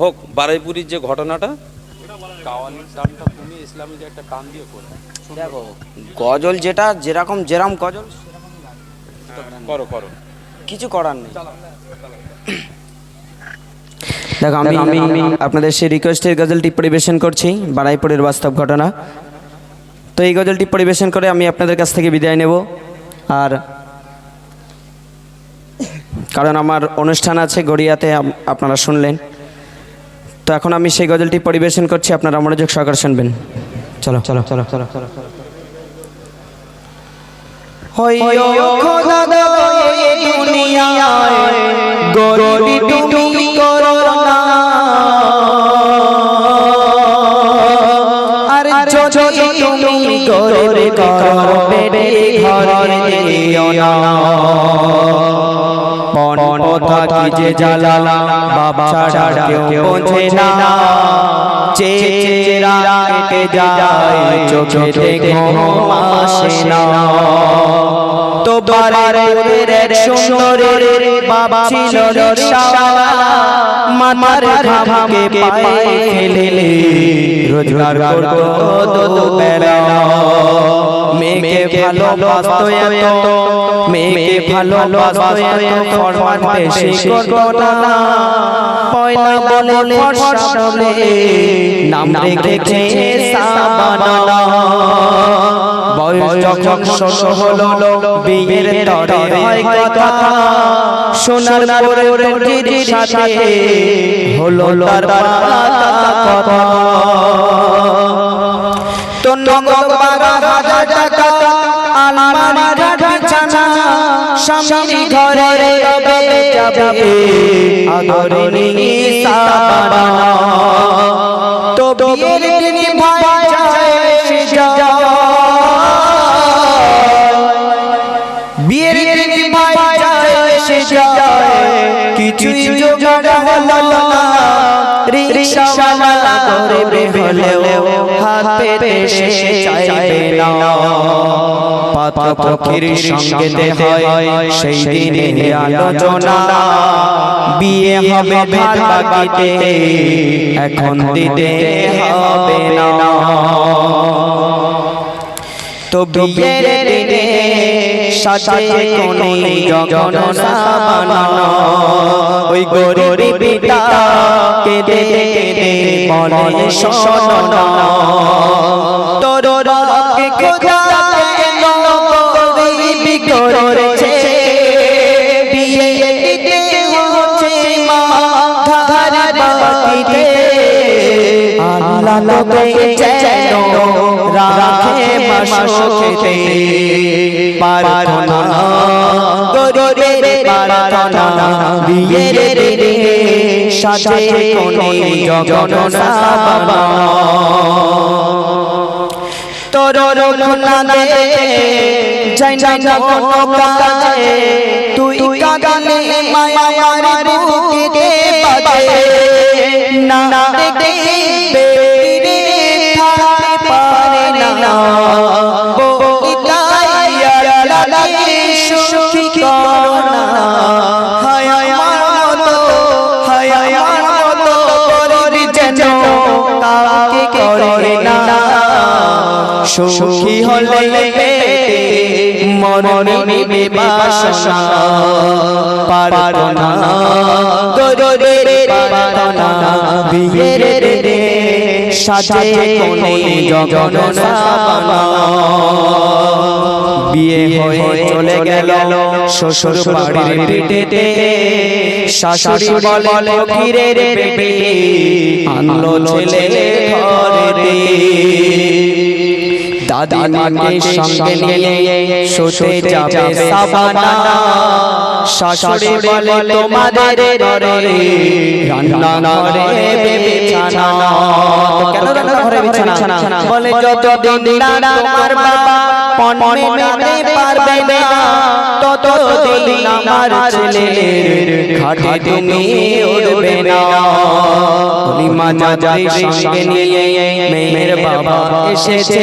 হোক বারাইপুরির যে ঘটনাটা। দেখো গজল যেটা যেরকম যেরকম গজল করো করো। কিছু করার নেই। দেখো আমি আমি আপনাদের সেই রিকোয়েস্টের গজলটি পরিবেশন করছি বারাইপুরের বাস্তব ঘটনা। তো এই গজলটি পরিবেশন করে আমি আপনাদের কাছ থেকে বিদায় নেব। আর কারণ আমার অনুষ্ঠান আছে গড়িয়াতে আপনারা শুনলেন। তো এখন আমি সেই গজলটি পরিবেশন করছি আপনারা মনোযোগ সহকারে শুনবেন। চলো চলো চলো চলো চলো দুনিয়ায় গরিব তুমি করোনা। আর যদি তুমি করে করবে ঘরে দিও না। পন কথা কি যে জ্বালা বাবা ছাড়া কেউ বোঝে না। চেরা কেটে যায়, চোখে দেখো মাসে না তো বারের এক সুন্দরের বাবা ছিল মাথার ঘামকে পায়ে ফেলে রোজগার করতো দো বেলা মেয়েকে ভালোবাসতো এত, মেয়েকে ভালোবাসতো এত ফরমান বেশি করতো না। পয়লা বলে ফর্সা বলে নাম রেখেছে সাবানা বয়স যখন ষোলো হলো বিয়ের তরে হয় কথা। সোনার পরে রুটির সাথে। হলো তার কথা। নগদ বারো হাজার টাকা। আলমারি বিছানা। স্বামী ঘরে রবে যাবে আদরে সাবানা। তো বিয়ের দিন ভাই হলেও হাত পেতে সে চাইবে না। পাত্র সঙ্গে হয় সেই দিনে আলোচনা। বিয়ে হবে ভাত এখন দিতে হবে না। তো বিয়ের দিনে সাথে কোনে জগন সাবানা ওই গরিবিটা কেঁদে কেঁদে বলে শোনো। তোর রবকে খোদা কেন করেছে। বিয়ে দিতে হচ্ছে মা ধার বাকিতে আল্লাহ লোকে যেন রাখে গরিবের প্রার্থনা বিয়ের রে সাথে কোনে জগন সাবানা তোর রক্ষণা দে যাই না কোনো কাজে তুই কাগানে মায়া মারি বুকে বাজে না দেখবে সুখী হলে মরণে নিবে বাসনা। পারনা গরুরের পারনা বিয়ের রে সাজে কোনে জগন সাবানা। বিয়ে হয়ে চলে গেল শ্বশুর বাড়ির পিঠেতে শাশুড়ি বলে পেটে। আনলো ছেলে ঘরেতে। দাদি সঙ্গে নিয়ে শুতে যাবে সাবানা শাশুড়ি বলে তোমাদের ঘরে রান্না ঘরে বিছানা কেন রান্না ঘরে বিছানা বলে যত দিন না তোমার বাবা পণ মেনে পারবে না তত আমার ছেলের খাটে তুমি উঠবে না হলিমা যাই সঙ্গে নিয়ে মেয়ের বাবা এসেছে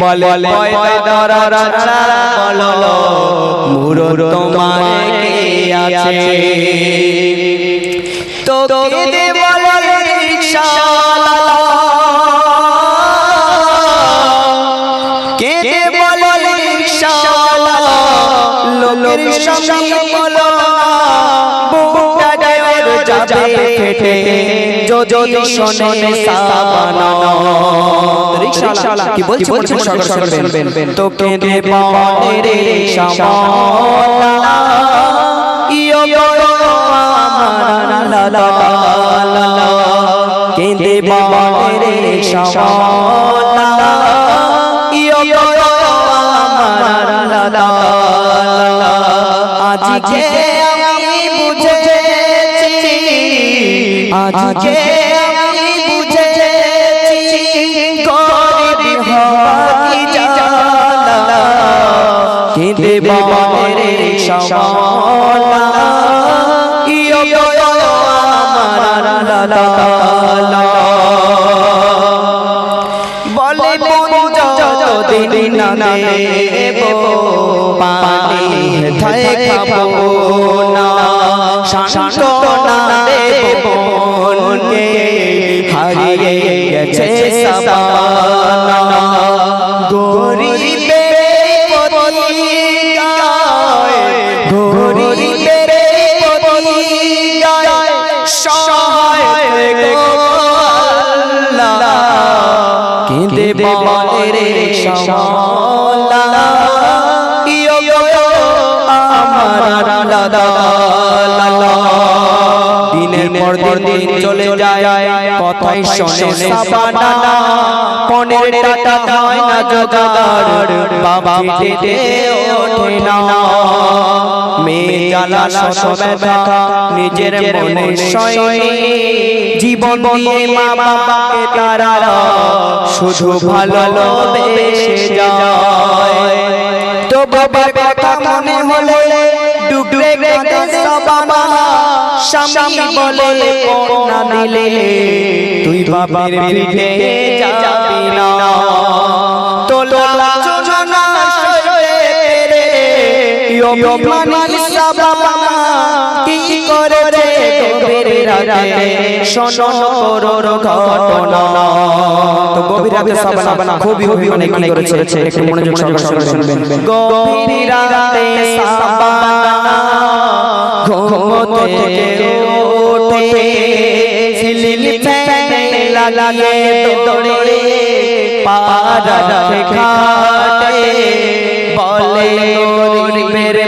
বলে বলে দরা বলো মুরো তোমার আছে? তো যদি শোনে সাবানা রিক্সাওয়ালা কি বলছি বলছি সরকার শুনবেন তো কেঁদে বলে রিক্সাওয়ালা ইয়ো ইয়ো আমার লা লা লা লা কেঁদে বলে রিক্সাওয়ালা ইয়ো ইয়ো আমার লা লা লা আজকে আমি বুঝেছি আজকে আমার লা লা লা বলে দিন না দেব পানি থাই খাব না। শান্ত না দেব হারিয়ে দিনের পর দিন চলে যায়, কথাই শোনে সাবানা। পনেরো টাকা হয় না জোগাড়, বাবা না। মেয়ে শত ব্যথা নিজের মনে জীবন দিয়ে মা বাবাকে তারা শুধু ভালো বেসে যায়। তো বাবার কথা মনে হলে ডুবরে কাঁদে সবাবা স্বামী বলে কন্যা দিলে তুই বাবার পিঠে যাবি না। তোলা ইয়মানি সাবাবা কি করেছে গভীর রাতে? শোনো করোর ঘটনা। তো গভীর রাতে সাবানা খুবই খুবই অনেক কি করেছে? একটু মনোযোগ সহকারে শুনবেন। গভীর রাতে সাবানা। ঘুমোতে ওঠে সিলিল ফ্যানে লাগিয়ে দৌড়ে পাড়া খাটে বলে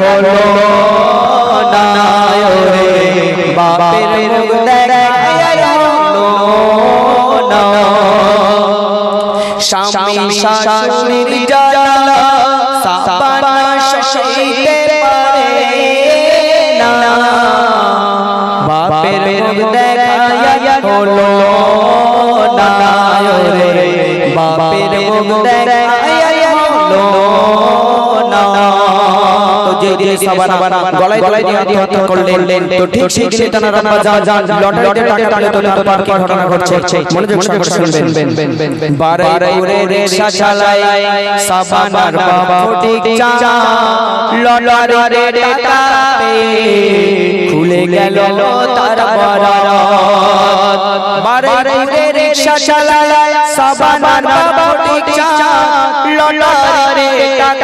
হলো না রে বাপের মুখ দেখায়া হলো না স্বামী শাশুড়ির জ্বালা সাবানা সইতে পারে না বাপের মুখ দেখায়া হলো না রে বাপের মুখ দেখায়া হলো না। তো যে যে গলায় গলায় দিয়ে আত্মহত্যা করলেন। তো ঠিক সেই দিনে তারা রান্না যা যা লটারিতে টাকা টাকা তোলে তো কি ঘটনা ঘটছে। মনোযোগ সহকারে শুনবেন। বারে উড়ে রিকশা চালায় সাবানার বাবা ফটিক চা লটারিতে টাকা খুলে গেল তার বরাত। বারে উড়ে রিকশা চালায় সাবানার বাবা ফটিক চা লটারিতে টাকা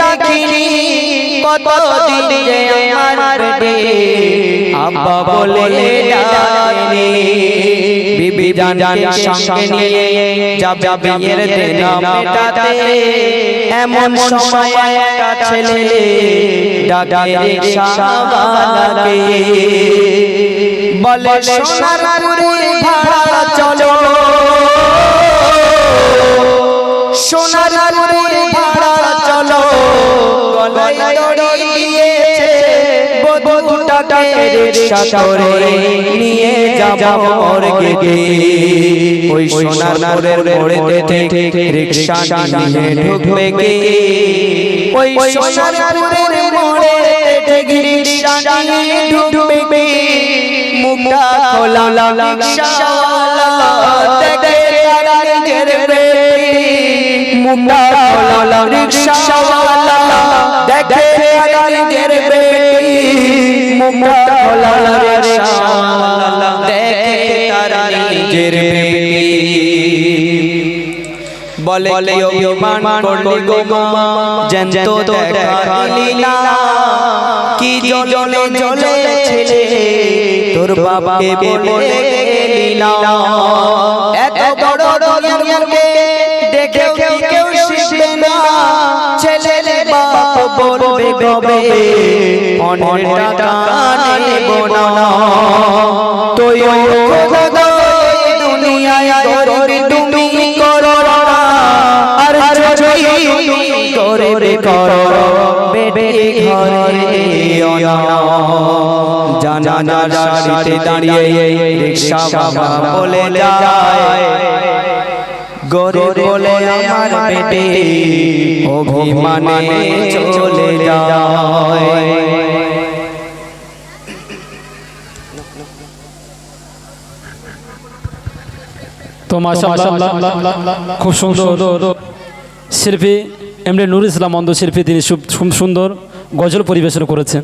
দেখিনি কতদিন যে আমার বেটে আব্বা বলে ডাকেনি। বিবি জান সঙ্গে নিয়ে যাবে বিয়ের দিন মেটাতে। এমন সময় একটা ছেলে ডাকে রিকশাওয়ালাকে বলে সোনারপুরে ভাড়া চলো। বধুটাকে রিকশা করে নিয়ে যাব মর্গে ওই সোনারপুরের মোড়েতে ঠিক রিকশা নিয়ে ঢুকবে গে ওই সোনারপুরের মোড়ে ঠিক রিকশা নিয়ে ঢুকবে মুখটা খোলা রিকশাওয়ালা দেখে তারা নিজের মুখটা খোলা রিকশাওয়ালা দেখে তারা নিজের বেটি খোলা রিকশাওয়ালা দেখে তারা নিজের বেটি বলে বলে অভিমান করলি গো মা জ্যান্ত কি তোর বাবাকে বলে এত বড় বলবে কবে টাকা নেব না। তুই খোদা দুনিয়ায় গরিব তুমি করো আর তুমি করে করো, বেটে ঘরে অনা জানা দাঁড়িয়ে রিক্সা বাবা বলে যায় গরিব বলে আমার বেটে অভিমানে চলে যায়। তো মাশাআল্লাহ খুব সুন্দর। শিল্পী এমনি নুর ইসলাম অন্ধ শিল্পী তিনি সুন্দর গজল পরিবেশন করেছেন।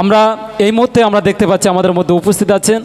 আমরা এই মুহূর্তে আমরা দেখতে পাচ্ছি আমাদের মধ্যে উপস্থিত আছেন